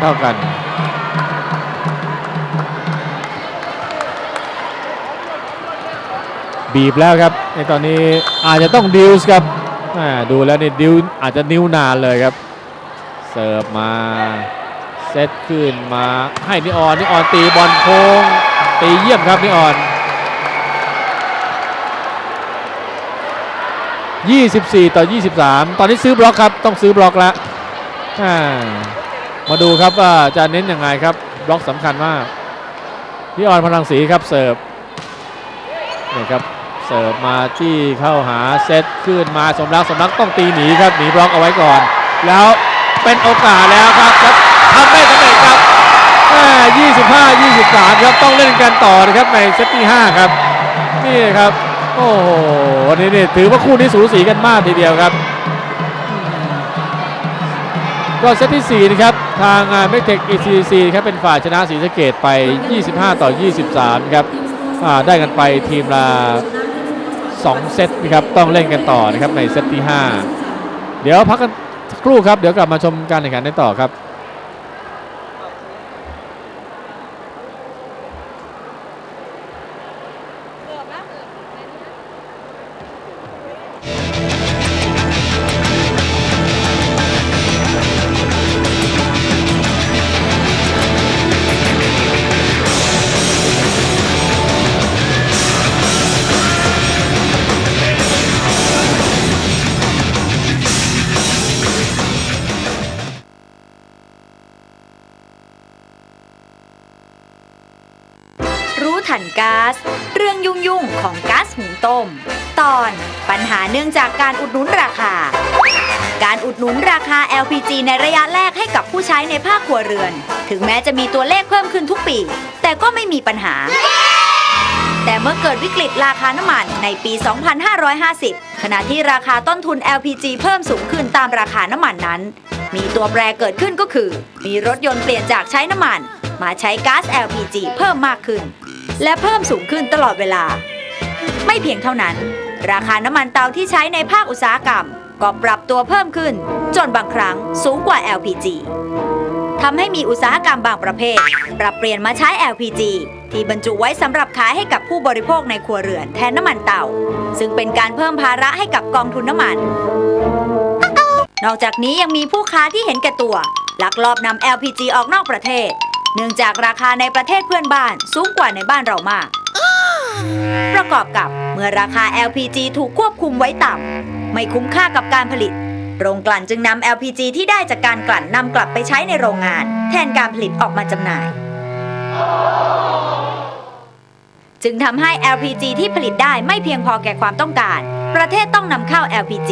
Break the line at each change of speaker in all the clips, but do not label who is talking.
เท่ากัน บีบแล้วครับในตอนนี้อาจจะต้องดิวส์ครับดูแล้วนี่ดิวอาจจะนิ้วนานเลยครับ เสิร์ฟมาเซตขึ้นมาให้นิออนนิออนตีบอลโค้งตีเยี่ยมครับนิออน 24 ต่อ 23 ตอนนี้ซื้อบล็อกครับ ต้องซื้อบล็อกแล้ว มาดูครับว่าจะเน้นยังไงครับบล็อกสำคัญมากนิออนพลังสีครับเสิร์ฟนี่ครับเสิร์ฟมาที่เข้าหาเซตขึ้นมาสมรักสมรักต้องตีหนีครับหนีบล็อกเอาไว้ก่อน แล้วเป็นโอกาสแล้วครับครับทำได้สำเร็จครับแม่25 23 ครับต้องเล่นกันต่อนะครับในเซตที่ 5 ครับนี่ครับโอ้โหวันนี้นี่ถือว่าคู่นี้สูสีกันมากทีเดียวครับ ก็เซตที่ 4 นะครับ ทางเมกเทค ECC ครับเป็นฝ่ายชนะศรีสะเกดไป 25 ต่อ 23 ครับได้กันไปทีมละ2 เซตนะครับต้องเล่นกันต่อนะครับในเซตที่ 5 เดี๋ยวพักกันครู่ครับ เดี๋ยวกลับมาชมการแข่งขันได้ต่อครับา
คา LPG ในระยะแรกให้กับผู้ใช้ในภาคครัวเรือน ถึงแม้จะมีตัวเลขเพิ่มขึ้นทุกปี แต่ก็ไม่มีปัญหา แต่เมื่อเกิดวิกฤตราคาน้ำมันในปี 2550 ขณะที่ราคาต้นทุน LPG เพิ่มสูงขึ้นตามราคาน้ำมันนั้น มีตัวแปรเกิดขึ้นก็คือ มีรถยนต์เปลี่ยนจากใช้น้ำมัน มาใช้ก๊าซ LPG เพิ่มมากขึ้น และเพิ่มสูงขึ้นตลอดเวลา ไม่เพียงเท่านั้น ราคาน้ำมันเตาที่ใช้ในภาคอุตสาหกรรม ก็ปรับตัวเพิ่มขึ้น จนบางครั้งสูงกว่า LPG ทำให้มีอุตสาหกรรมบางประเภท ปรับเปลี่ยนมาใช้ LPG ที่บรรจุไว้สำหรับขายให้กับผู้บริโภคในครัวเรือนแทนน้ำมันเตาซึ่งเป็นการเพิ่มภาระให้กับกองทุนน้ำมัน นอกจากนี้ยังมีผู้ค้าที่เห็นแก่ตัว ลักลอบนำ LPG ออกนอกประเทศ เนื่องจากราคาในประเทศเพื่อนบ้านสูงกว่าในบ้านเรามาก ประกอบกับเมื่อราคา LPG ถูกควบคุมไว้ต่ำ ไม่คุ้มค่ากับการผลิต โรงกลั่นจึงนำ LPG ที่ได้จากการกลั่นนำกลับไปใช้ในโรงงาน แทนการผลิตออกมาจำหน่าย จึงทำให้ LPG ที่ผลิตได้ไม่เพียงพอแก่ความต้องการ ประเทศต้องนำเข้า LPG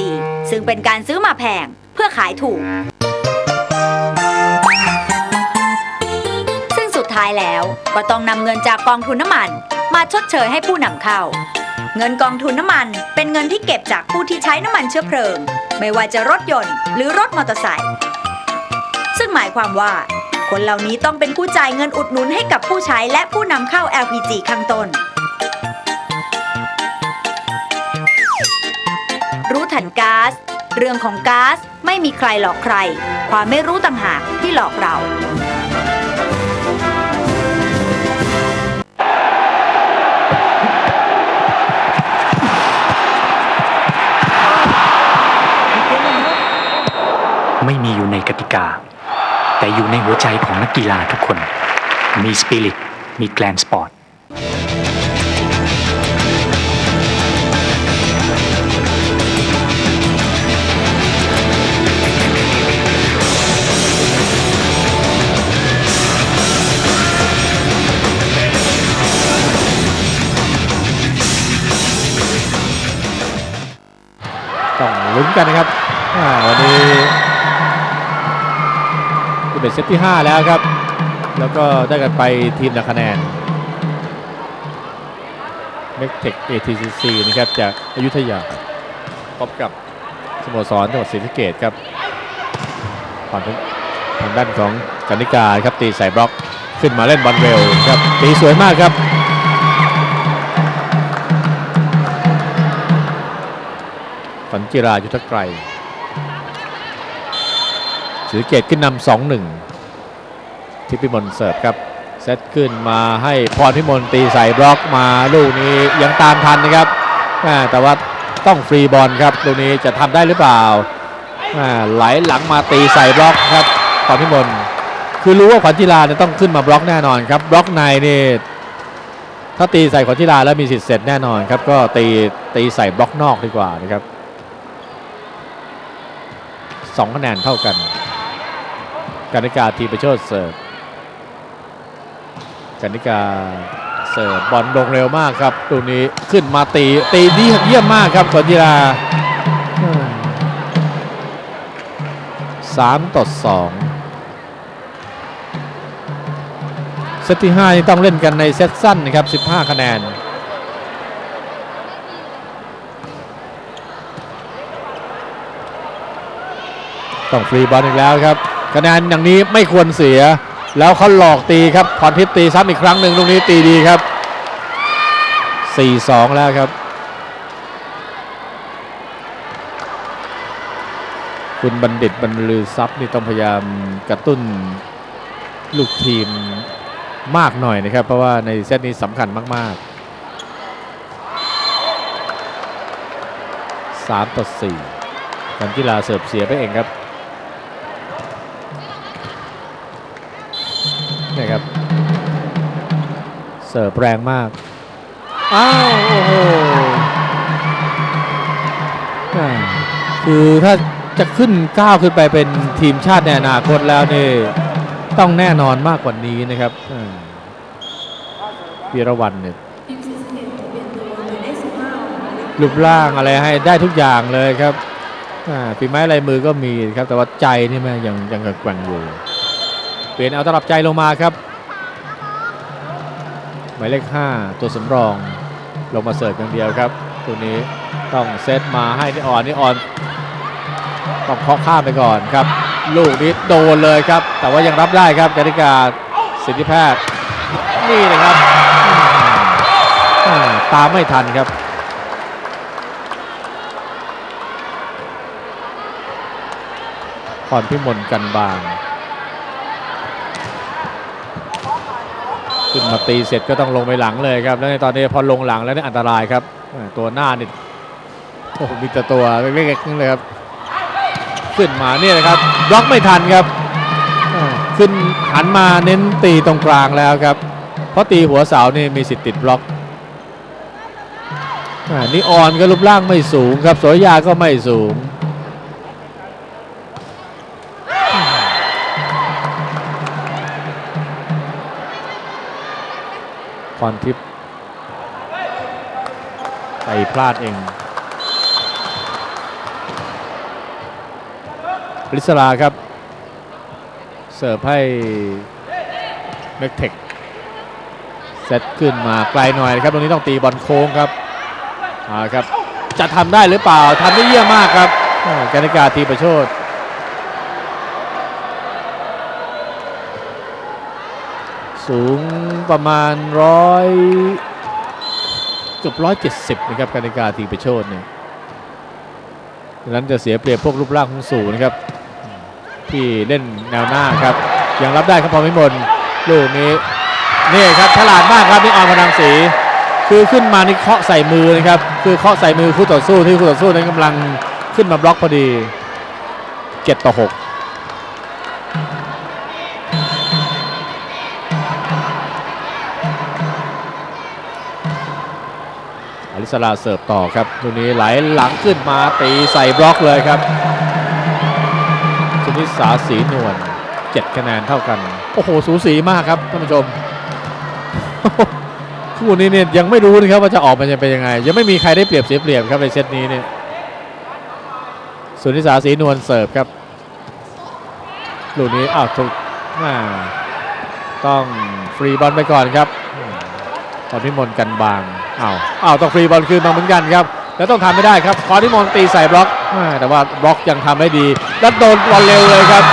ซึ่งเป็นการซื้อมาแพงเพื่อขายถูก ซึ่งสุดท้ายแล้วก็ต้องนำเงินจากกองทุนน้ำมัน มาชดเชยให้ผู้นำเข้า เงินกองทุนน้ำมัน เป็นเงินที่เก็บจากผู้ที่ใช้น้ำมันเชื้อเพลิง ไม่ว่าจะรถยนต์ หรือรถมอเตอร์ไซค์ซึ่งหมายความว่า คนเหล่านี้ต้องเป็นผู้จ่ายเงินอุดหนุนให้กับผู้ใช้และผู้นำเข้า LPG ข้างต้น รู้ทันก๊าซเรื่องของก๊าซไม่มีใครหลอกใคร ความไม่รู้ต่างหากที่หลอกเรา
ไม่มีอยู่ในกติกา แต่อยู่ในหัวใจของนักกีฬาทุกคน มีสปิริต มีแกลนสปอร์ต
ต้องลุ้นกันนะครับ วันนี้จะเป็นเซตที่ 5 แล้วครับ แล้วก็ได้กันไปทีมละคะแนน m e c t e c ATCC นะครับจากอยุธยาพบกับสโมสรจังหวัดศรีสะเกดครับฝั่งทางด้านของกนิกาครับตีใส่บล็อกขึ้นมาเล่นบอลเร็วครับตีสวยมากครับฝันจิรายุทธไกร ศรีเกตขึ้นนำสองหนึ่งทิพย์พิมลเสิร์ฟครับเซตขึ้นมาให้พรพิมลตีใส่บล็อกมาลูกนี้ยังตามทันนะครับแต่ว่าต้องฟรีบอลครับลูกนี้จะทำได้หรือเปล่าไหลหลังมาตีใส่บล็อกครับพรพิมลคือรู้ว่าขวัญจิลาเนี่ยต้องขึ้นมาบล็อกแน่นอนครับบล็อกในนี่ถ้าตีใส่ขวัญจิลาแล้วมีสิทธิ์เสร็จแน่นอนครับก็ตีตีใส่บล็อกนอกดีกว่านะครับสองคะแนนเท่ากัน การนิกาทีประโชดเสิร์ฟกันิกาเสิร์ฟบอลลงเร็วมากครับลูกนี้ขึ้นมาตีตีดีเยี่ยมมากครับก่อนกีฬาสามต่อสองเซตที่5นี่ต้องเล่นกันในเซตสั้นนะครับ15คะแนนต้องฟรีบอลอีกแล้วครับ คะแนนอย่างนี้ไม่ควรเสีย แล้วเขาหลอกตีครับพรทิพย์ตีซ้ำอีกครั้งหนึ่งลูกนี้ตีดีครับ 4-2 แล้วครับ คุณบัณฑิตบรรลือทรัพย์นี่ต้องพยายามกระตุ้นลูกทีมมากหน่อยนะครับ เพราะว่าในเซตนี้สำคัญมาก ๆ3ต่อ4การกีฬาเสิร์ฟเสียไปเองครับ นี่ครับ เสิร์ฟแรงมาก อ้าว โอ้โหอ่าคือถ้าจะขึ้นก้าวขึ้นไปเป็นทีมชาติในอนาคตแล้วนี่ ต้องแน่นอนมากกว่านี้นะครับอ่าวีรวันเนี่ยรูปร่างอะไรให้ได้ทุกอย่างเลยครับอ่าฝีไม้ลายมือก็มีครับ แต่ว่าใจนี่แม่ยังยังแกว่งอยู่เปลี่ยนเอาตลับใจลงมาครับหมายเลข 5 ตัวสำรองลงมาเสิร์ฟอย่างเดียวครับ ตัวนี้ต้องเซตมาให้นี่อ่อนนี่อ่อนต้องเคาะข้ามไปก่อนครับ ลูกนี้โดนเลยครับ แต่ว่ายังรับได้ครับกติกาสิทธิแพทย์นี่เลยครับ ตามไม่ทันครับพรพิมลกันบาง ขึ้นมาตีเสร็จก็ต้องลงไปหลังเลยครับ แล้วในตอนนี้พอลงหลังแล้วนี่อันตรายครับ ตัวหน้านี่โอ้โหมีแต่ตัวเล็กๆนั่นเลยครับ ขึ้นมาเนี่ยนะครับบล็อกไม่ทันครับ ขึ้นหันมาเน้นตีตรงกลางแล้วครับ เพราะตีหัวเสานี่มีสิทธิ์ติดบล็อกอนี่ออนก็รูปร่างไม่สูงครับโสยาก็ไม่สูง รทิพย์ไปพลาดเองลิสลาครับ เสิร์ฟให้เมกเทคเซตขึ้นมาไกลหน่อยนะครับ ตรงนี้ต้องตีบอลโค้งครับอ่าครับ จะทำได้หรือเปล่าทำได้เยี่ยมมากครับการนิกาทีประโชด สูงประมาณร้อยเกือบร้อยเจ็ดสิบนะครับการนิกาทีประโชดเนี่ยดังนั้นจะเสียเปรียบพวกรูปร่างของสูงนะครับ ที่เล่นแนวหน้าครับ ยังรับได้ครับพอมิมลลูกนี้นี่ครับฉลาดมากครับนี่ออนพนังศรีคือขึ้นมานี่เคาะใส่มือนะครับคือเคาะใส่มือคู่ต่อสู้ที่คู่ต่อสู้นั้นกำลังขึ้นมาบล็อกพอดี 7 ต่อ 6 สลาเสิร์ฟต่อครับลูกนี้ไหลหลังขึ้นมาตีใส่บล็อกเลยครับ สุนิสาสีนวล7คะแนนเท่ากัน โอ้โห สูสีมากครับท่านผู้ชม คู่นี้เนี่ยยังไม่รู้นะครับว่าจะออกมาจะเป็นยังไง ยังไม่มีใครได้เปรียบเสียเปรียบครับในเซตนี้เนี่ยสุนิสาสีนวลเสิร์ฟครับลูกนี้อ้าวถูกต้องฟรีบอลไปก่อนครับตอนพิมลกันบาง อ้าวอ้าวต้องฟรีบอลคืนมาเหมือนกันครับ แล้วต้องทำไม่ได้ครับพอพิมลตีใส่บล็อก แต่ว่าบล็อกยังทำได้ดี แล้วโดนบอลเร็วเลยครับ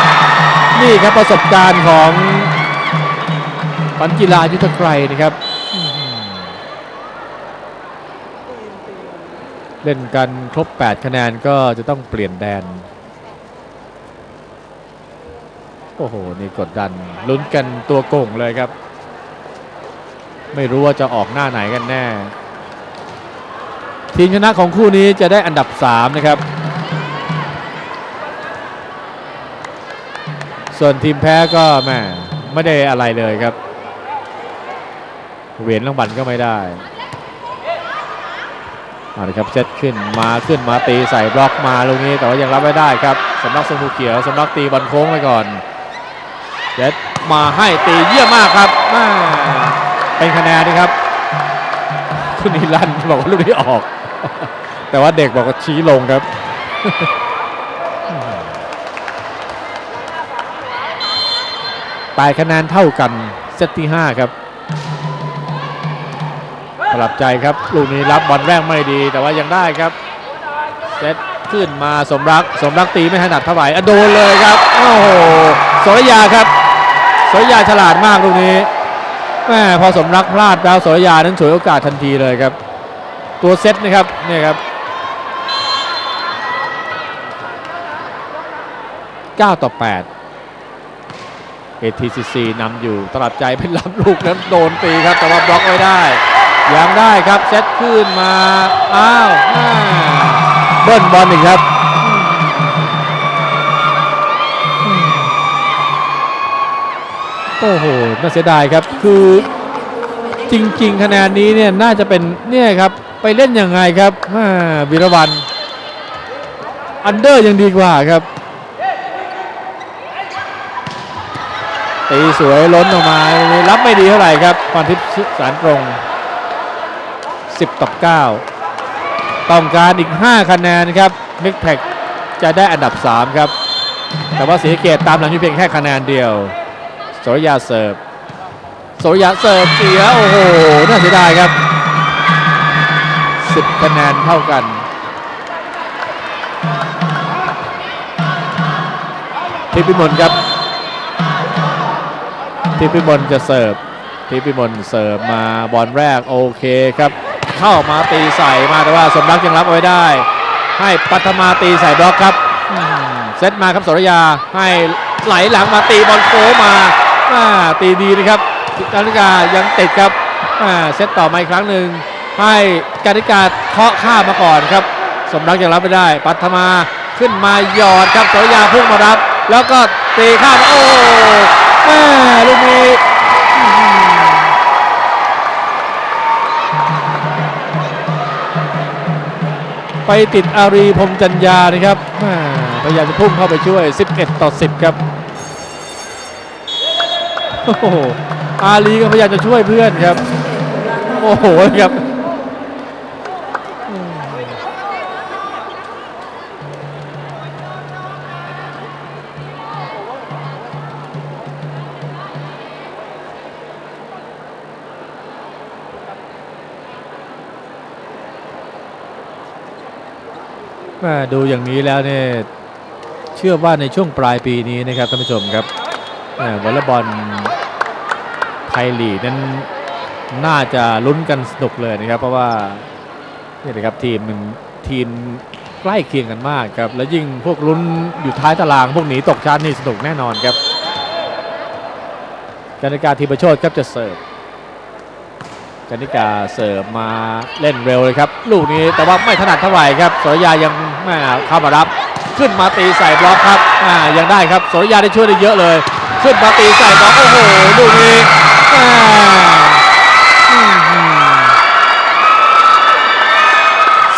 นี่ครับประสบการณ์ของปันกีฬายุทธไกรนะครับ เล่นกันครบ 8 คะแนนก็จะต้องเปลี่ยนแดน โอ้โห นี่กดดันลุ้นกันตัวโก่งเลยครับ ไม่รู้ว่าจะออกหน้าไหนกันแน่ ทีมชนะของคู่นี้จะได้อันดับ 3 นะครับ ส่วนทีมแพ้ก็แม่ไม่ได้อะไรเลยครับ เหรียญรางวัลก็ไม่ได้เอาละครับเซตขึ้นมาขึ้นมาตีใส่บล็อกมาลูกนี้แต่ว่ายังรับไม่ได้ครับสำนักสมุเขียวสำนักตีบอลโค้งไปก่อนเซตมาให้ตีเยี่ยมมากครับม่ เป็นคะแนนนะครับคุณนิรันด์บอกว่าลูกนี้ออก แต่ว่าเด็กบอกว่าชี้ลงครับแปดคะแนนเท่ากันเซตที่ 5 ครับสลับใจครับ ลูกนี้รับบอลแรกไม่ดี แต่ว่ายังได้ครับเซตขึ้นมาสมรักสมรักตีไม่ถนัดเท่าไหร่อโดนเลยครับ โอ้โหสรยาครับสรยาฉลาดมากลูกนี้ แม่พอสมรักพลาดแล้วสรยานั้นฉวยโอกาสทันทีเลยครับ ตัวเซตนะครับเนี่ยครับ9ต่อ8 ATCC นำอยู่ตลับใจเป็นรับลูกนั้นโดนตีครับ แต่ว่าบล็อกไม่ได้ ยังได้ครับ เซตขึ้นมา อ้าวเบิ้ลบอลอีกครับ โอ้โหน่าเสียดายครับคือจริง ๆ คะแนนนี้เนี่ยน่าจะเป็นเนี่ยครับไปเล่นยังไงครับวิรวันอันเดอร์ยังดีกว่าครับตีสวยล้นออกมารับไม่ดีเท่าไหร่ครับพรทิพย์สารตรง 10ต่อ9ต้องการอีก 5 คะแนนครับมิกแพกจะได้อันดับ 3 ครับ แต่ว่าสีสะเกตตามหลังอยู่เพียงแค่คะแนนเดียว สรยาเสิร์ฟโสรยาเสิร์ฟเสียโอ้โหน่าเสียดายครับ10คะแนนเท่ากันทิพย์พิมลครับทิพย์พิมลจะเสิร์ฟทิพย์พิมลเสิร์ฟมาบอลแรกโอเคครับ เข้ามาตีใส่มาแต่ว่าสมรักยังรับเอาไว้ได้ ให้ปัทมาตีใส่บล็อกครับเซตมาครับสรยาให้ไหลหลังมาตีบอลโค้มา ตีดีนะครับกานิกายังติดครับเซตต่อมาอีกครั้งหนึ่งให้กานิกาเคาะข้ามมาก่อนครับ สมรักยังรับไม่ได้ ปัทมาขึ้นมาหยอดครับสรยาพุ่งมารับ แล้วก็ตีข้ามโอ้แม่ลูกนี้ไปติดอารีพรมจัญญานะครับพยายามจะพุ่งเข้าไปช่วย 11 ต่อ 10 ครับ โอ้โหอารีก็พยายามจะช่วยเพื่อนครับ โอ้โหครับดูอย่างนี้แล้วเนี่ยเชื่อว่าในช่วงปลายปีนี้นะครับท่านผู้ชมครับวอลเลย์บอล ทยลีกนั้นน่าจะลุ้นกันสนุกเลยนะครับ เพราะว่านี่นะครับทีมหนึ่งทีมใกล้เคียงกันมากครับ แล้วยิ่งพวกลุ้นอยู่ท้ายตาราง พวกหนีตกชั้นนี่สนุกแน่นอนครับกานิกาทีประโชดครับจะเสิร์ฟกนิกาเสิร์ฟมาเล่นเร็วเลยครับ ลูกนี้แต่ว่าไม่ถนัดเท่าไหร่ครับสรยายังแม่เข้ามารับขึ้นมาตีใส่บล็อกครับอ่ายังได้ครับสรยาได้ช่วยได้เยอะเลย ขึ้นมาตีใส่บล็อกโอ้โหลูกนี้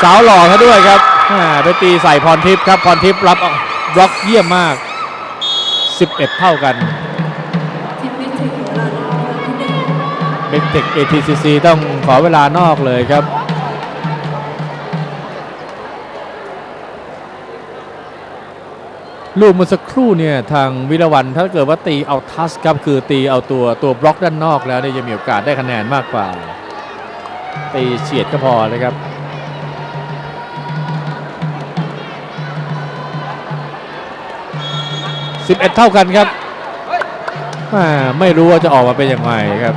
าวหล่อเขาด้วยครับไปตีใส่พรทิพย์ครับพรทิพย์รับบล็อกเยี่ยมมาก 11 เท่ากันเบนเทค ATCC ต้องขอเวลานอกเลยครับลูกเมื่อสักครู่เนี่ยทางวิรวันถ้าเกิดว่าตีเอาทัสครับคือตีเอาตัวตัวบล็อกด้านนอกแล้วเนี่ยจะมีโอกาสได้คะแนนมากกว่า ตีเฉียดก็พอนะครับ 11 เท่ากันครับไม่รู้ว่าจะออกมาเป็นย่างไรครับ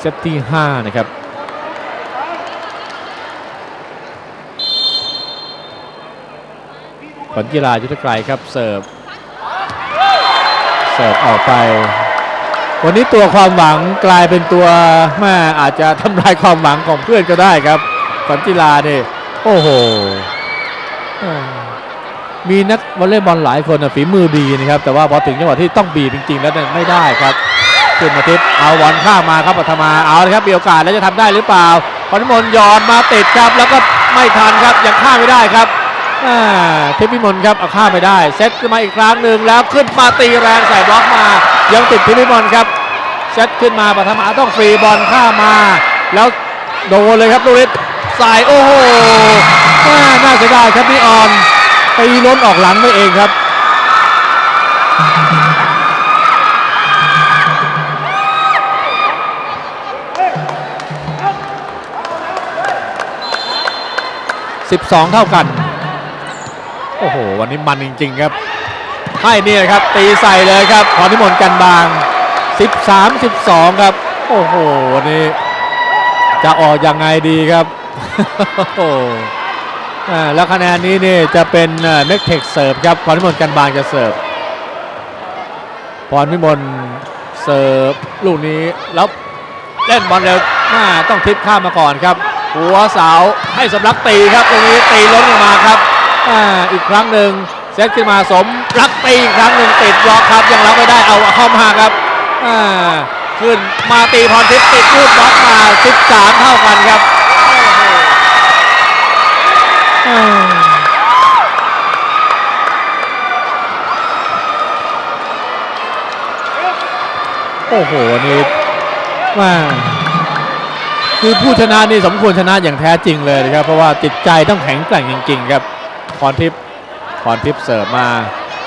เซตที่ 5 นะครับขวัญกีฬายุทธไกรครับเสิร์ฟเสิร์ฟออกไป วันนี้ตัวความหวังกลายเป็นตัวแม่อาจจะทำลายความหวังของเพื่อนก็ได้ครับขวัญกีฬาเนี่ย โอ้โห มีนักวอลเลย์บอลหลายคนนะฝีมือดีนะครับ แต่ว่าพอถึงจังหวะที่ต้องบีบจริง ๆ แล้วเนี่ยไม่ได้ครับขึ้นมาทิพย์เอาบอลข้ามาครับปัทมาเอาเลยครับมีโอกาสแล้วจะทำได้หรือเปล่าพรนิมนต์หยอดมาติดครับ แล้วก็ไม่ทันครับยังข้าไม่ได้ครับทิพย์พิมลครับเอาข้าไม่ได้เซตขึ้นมาอีกครั้งหนึ่งแล้วขึ้นมาตีแรงใส่บล็อกมา ยังติดทิพย์พิมลครับเซตขึ้นมาปัทมาต้องฟรีบอลข้ามมาแล้วโดนเลยครับลูริส สายโอ้โหแม่น่าเสียดายครับนี่ออนตีล้นออกหลังไปเองครับ12เท่ากัน โอ้โห วันนี้มันจริง ๆ ครับให้เนี่ยครับ ตีใส่เลยครับพรนิมนต์กันบาง 13 12 ครับ โอ้โห วันนี้ จะออกยังไงดีครับ แล้วคะแนนนี้นี่จะเป็นเน็กเทคเสิร์ฟครับพรพิมลกันบางจะเสิร์ฟพรพิมลเสิร์ฟลูกนี้แล้วเล่นบอลเร็วอ่าต้องทิศข้ามมาก่อนครับ หัวเสาให้สำลักตีครับตรงนี้ตีล้นลงมาครับออีกครั้งหนึ่งเซตขึ้นมาสมรักตีอีกครั้งหนึ่งติดบล็อกครับยังรับไม่ได้เอาเข้ามาครับขึ้นมาตีพรทิพย์ติดลูกบล็อกมา 13 เท่ากันครับ โอ้โหนี่ว่าคือผู้ชนะนี่สมควรชนะอย่างแท้จริงเลยนะครับ เพราะว่าจิตใจต้องแข็งแกร่งจริงๆครับพรทิพย์พรทิพย์เสิร์ฟมา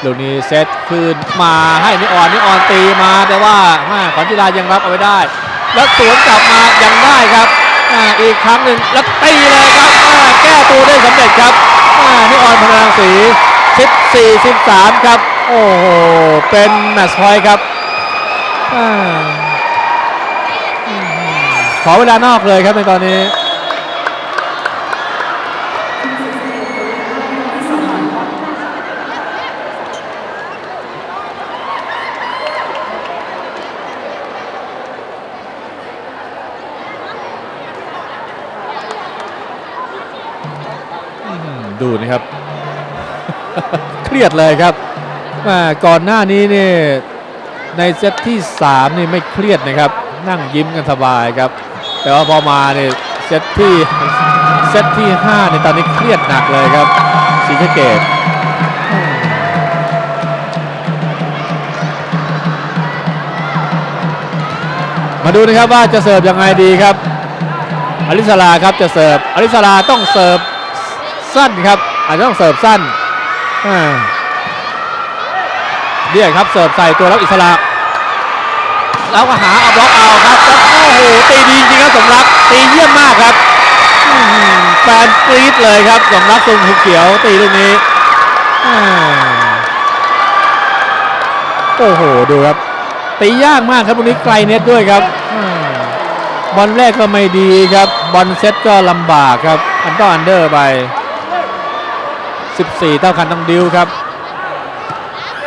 ลูกนี้เซตคืนมาให้นิออนนิออนตีมาแต่ว่าแม่ขวัญจิรายังรับเอาไว้ได้ แล้วสวนกลับมายังได้ครับอ่าอีกครั้งหนึ่งแล้วตีเลยครับ แก้ตัวได้สำเร็จครับอ่านิออนพลังสี 14 13 ครับ โอ้โห เป็นแมตช์พอยครับอขอเวลานอกเลยครับในตอนนี้ ดูนะครับ เครียดเลยครับม่ก่อนหน้านี้นี่ในเซตที่ 3 นี่ไม่เครียดนะครับ นั่งยิ้มกันสบายครับ แต่ว่าพอมาเนี่ยเซตที่เซตที่5เนี่ยตอนนี้เครียดหนักเลยครับสีสะเกตมาดูนะครับว่าจะเสิร์ฟยังไงดีครับอลิสลาครับจะเสิร์ฟอลิสลาต้องเสิร์ฟ สั้นครับ อาจจะต้องเสิร์ฟสั้นเนี่ยครับเสิร์ฟใส่ตัวรับอิสระแล้วก็หาเอาบล็อกเอาครับโอ้โหตีดีจริงครับสมรักตีเยี่ยมมากครับแฟนกรี๊ดเลยครับสมรักทรงหุกเขียวตีลูกนี้โอ้โหดูครับตียากมากครับลูกนี้ไกลเน็ตด้วยครับบอลแรกก็ไม่ดีครับ บอลเซตก็ลำบากครับ อันต้ออันเดอร์ไป 14 เท่ากันต้องดิวครับ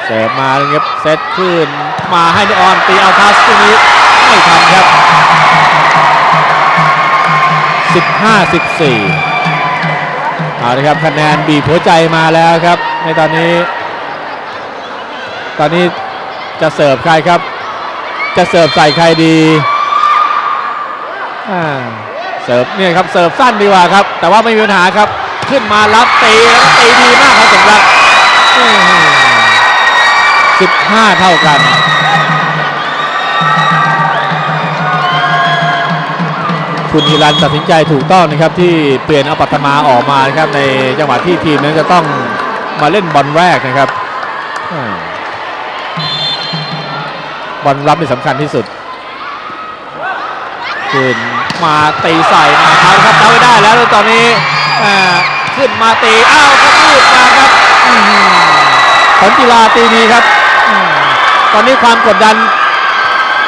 เสิร์ฟมาเลยครับเซตขึ้นมาให้นิออนตีเอาทัสตรงนี้ไม่ทันครับ 15 14เอาละครับคะแนนบีบหัวใจมาแล้วครับ ในตอนนี้ ตอนนี้จะเสิร์ฟใครครับ จะเสิร์ฟใส่ใครดีเสิร์ฟเนี่ยครับเสิร์ฟสั้นดีกว่าครับ แต่ว่าไม่มีปัญหาครับ ขึ้นมารับตีแล้วตีดีมากครับสมรักสิบห้าเท่ากัน คุณฮิรันตัดสินใจถูกต้องนะครับที่เปลี่ยนเอาปัตมาออกมานะครับในจังหวะที่ทีมนั้นจะต้องมาเล่นบอลแรกนะครับบอลรับนี่สำคัญที่สุดขึ้นมาตีใส่มาเอาครับเอาไว้ได้แล้วตอนนี้ ขึ้นมาตีอ้าวครับลูกมาครับอื้อหือผลกีฬาตีดีครับอืมตอนนี้ความกดดัน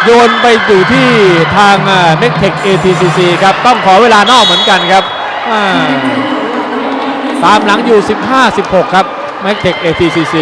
โยนไปอยู่ที่ทางเน็กเทค ATCC ครับ ต้องขอเวลานอกเหมือนกันครับอ่าตามหลังอยู่ 15-16 ครับแม็กเทค ATCC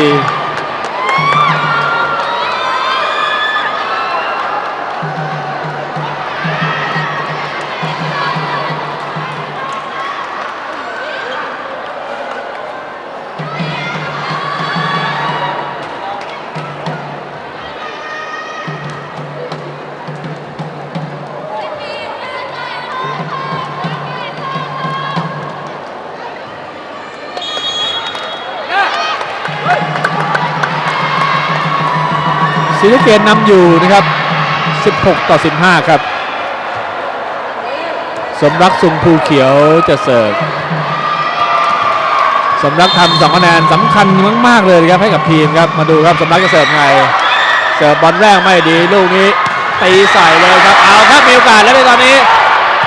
ศรีสะเกดนำอยู่นะครับ 16 ต่อ 15 ครับ สมรักสุงภูเขียวจะเสิร์ฟสมรักทำสองคะแนนสำคัญมาก ๆ เลยครับให้กับทีมครับ มาดูครับสมรักจะเสิร์ฟไง เสิร์ฟบอลแรกไม่ดีลูกนี้ตีใส่เลยครับ เอาครับมีโอกาสแล้วในตอนนี้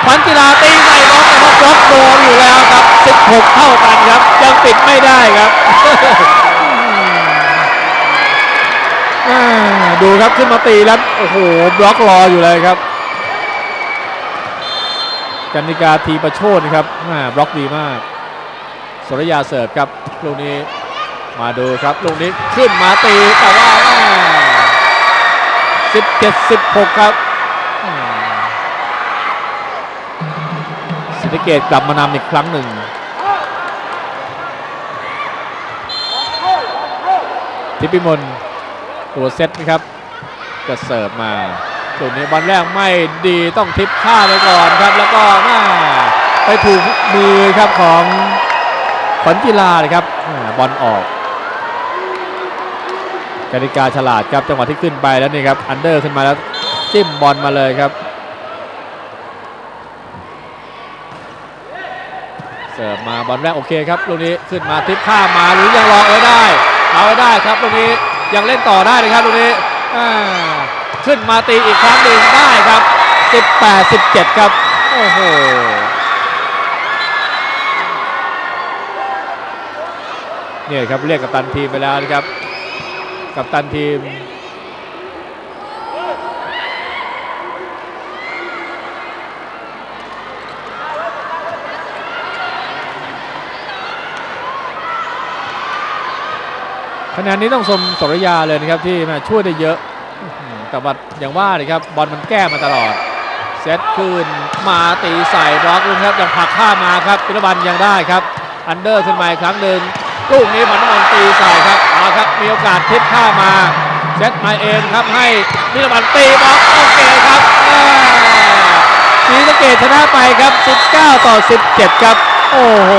ขวัญกีฬาตีใส่บล็อกนะครับบล็อกโดนอยู่แล้วครับ 16 เท่ากันครับ ยังปิดไม่ได้ครับ ดูครับขึ้นมาตีแล้วโอ้โหบล็อกรออยู่เลยครับ กันนิกาทีประโชดนครับอ่าบล็อกดีมากสรยาเสิร์ฟครับลูกนี้มาดูครับลูกนี้ขึ้นมาตีแต่ว่าสิบเจ็ดสิบหกครับอ่าศรีสะเกตกลับมานำอีกครั้งหนึ่งทิพย์พิมล ตัวเซตนะครับจะเสิร์ฟมาตรงนี้บอลแรกไม่ดีต้องทิปข้าไปก่อนครับ แล้วก็น่าไปถูกมือครับของขวัญกีฬาเลยครับบอลออกกติกาฉลาดครับจังหวะที่ขึ้นไปแล้วนี่ครับอันเดอร์ขึ้นมาแล้วจิ้มบอลมาเลยครับ เสิร์ฟมาบอลแรกโอเคครับลูกนี้ขึ้นมาทิปข้ามาหรือยังรอเอาไว้ได้เอาไว้ได้ครับลูกนี้ ยังเล่นต่อได้เลยครับลูกนี้อ่ขึ้นมาตีอีกครั้งหนึ่งได้ครับ 18 17 ครับ โอ้โหเนี่ยครับเรียกกับตันทีมไปแล้วนะครับ กับตันทีม คะแนนนี้ต้องชมสรยาเลยนะครับที่มาช่วยได้เยอะ แต่ว่าอย่างว่าเลยครับบอลมันแก้มาตลอด เซตขึ้นมาตีใส่บล็อกเลยครับยังผลักข้ามาครับพิรบันยังได้ครับ อันเดอร์ขึ้นมาอีกครั้งหนึ่งลูกนี้มันมันตีใส่ครับเอาครับมีโอกาสทิปข้ามาเซตมาเองครับให้พิรบันตีบล็อกโอเคครับอ่าศรีสะเกดชนะไปครับ 19 ต่อ 17 ครับ โอ้โห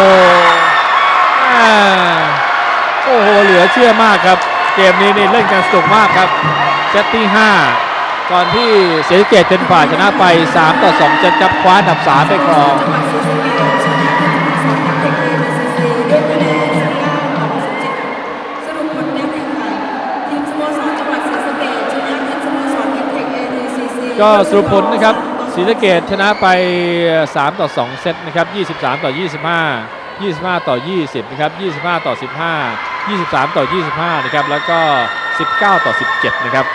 โอ้โหเหลือเชื่อมากครับ เกมนี้นี่เล่นกันสนุกมากครับเซตที่ 5 ก่อนที่เสียเกตเป็นฝ่ายชนะไป 3 ต่อ2เซตครับคว้าอันดับ 3 ไปครอง
สรุปผลนทีมสโมสรจังหวัดศรีสะเกษชนะทีมสโมสรอินเทคเอทีซีซี
ก็สรุปผลนะครับศรีสะเกดชนะไป 3 ต่อ 2 เซตนะครับ 23 ต่อ 25 25 ต่อ 20 นะครับ 25 ต่อ 15 23 ต่อ 25 นะครับ แล้วก็ 19 ต่อ 17 นะครับ